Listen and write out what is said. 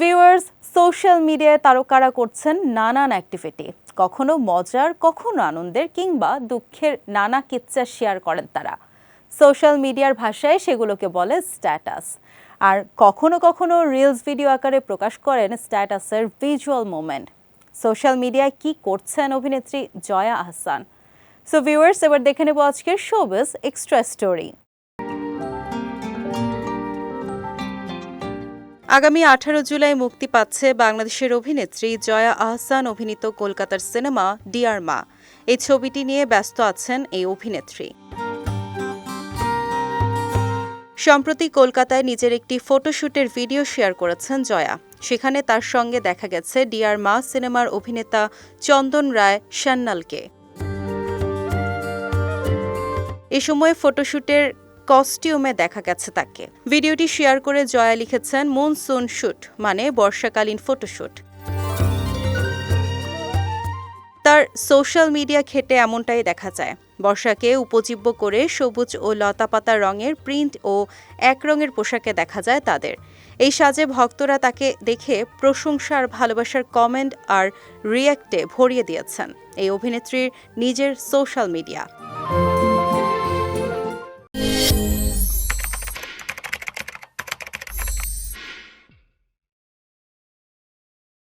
Viewers social মিডিয়ায় তারকারা করছেন নানান অ্যাক্টিভিটি কখনো মজার, কখনো আনন্দের কিংবা দুঃখের নানা কিচ্ছা শেয়ার করেন তারা। সোশ্যাল মিডিয়ার ভাষায় সেগুলোকে বলে স্ট্যাটাস আর কখনো কখনো রিলস ভিডিও আকারে প্রকাশ করেন স্ট্যাটাসের ভিজুয়াল মোমেন্ট সোশ্যাল মিডিয়ায় কি করছেন অভিনেত্রী জয়া আহসান? সো ভিউয়ার্স এবার দেখে নেব আজকের শোবিস এক্সট্রা স্টোরি আগামী আঠারো জুলাই মুক্তি পাচ্ছে বাংলাদেশের অভিনেত্রী জয়া আহসান, অভিনীত কলকাতার সিনেমা ডিয়ার মা। এই ছবিটি নিয়ে ব্যস্ত আছেন এই অভিনেত্রী। সম্প্রতি কলকাতায় নিজের একটি ফটোশুটের ভিডিও শেয়ার করেছেন জয়া। সেখানে তার সঙ্গে দেখা গেছে ডিয়ার মা সিনেমার অভিনেতা চন্দন রায় সান্যালকে। এ সময় ফটোশুটের কস্টিউমে দেখা গেছে তাকে। ভিডিওটি শেয়ার করে জয়া লিখেছেন মনসুন শুট মানে বর্ষাকালীন ফটোশুট। তার সোশ্যাল মিডিয়া ঘেটে এমনটাই দেখা যায়। বর্ষাকে উপজীব্য করে সবুজ ও লতাপাতা রঙের প্রিন্ট ও এক রঙের পোশাকে দেখা যায় তাদের। এই সাজে ভক্তরা তাকে দেখে প্রশংসার ভালোবাসার কমেন্ট আর রিয়্যাক্টে ভরিয়ে দিয়েছেন। এই অভিনেত্রীর নিজের সোশ্যাল মিডিয়া।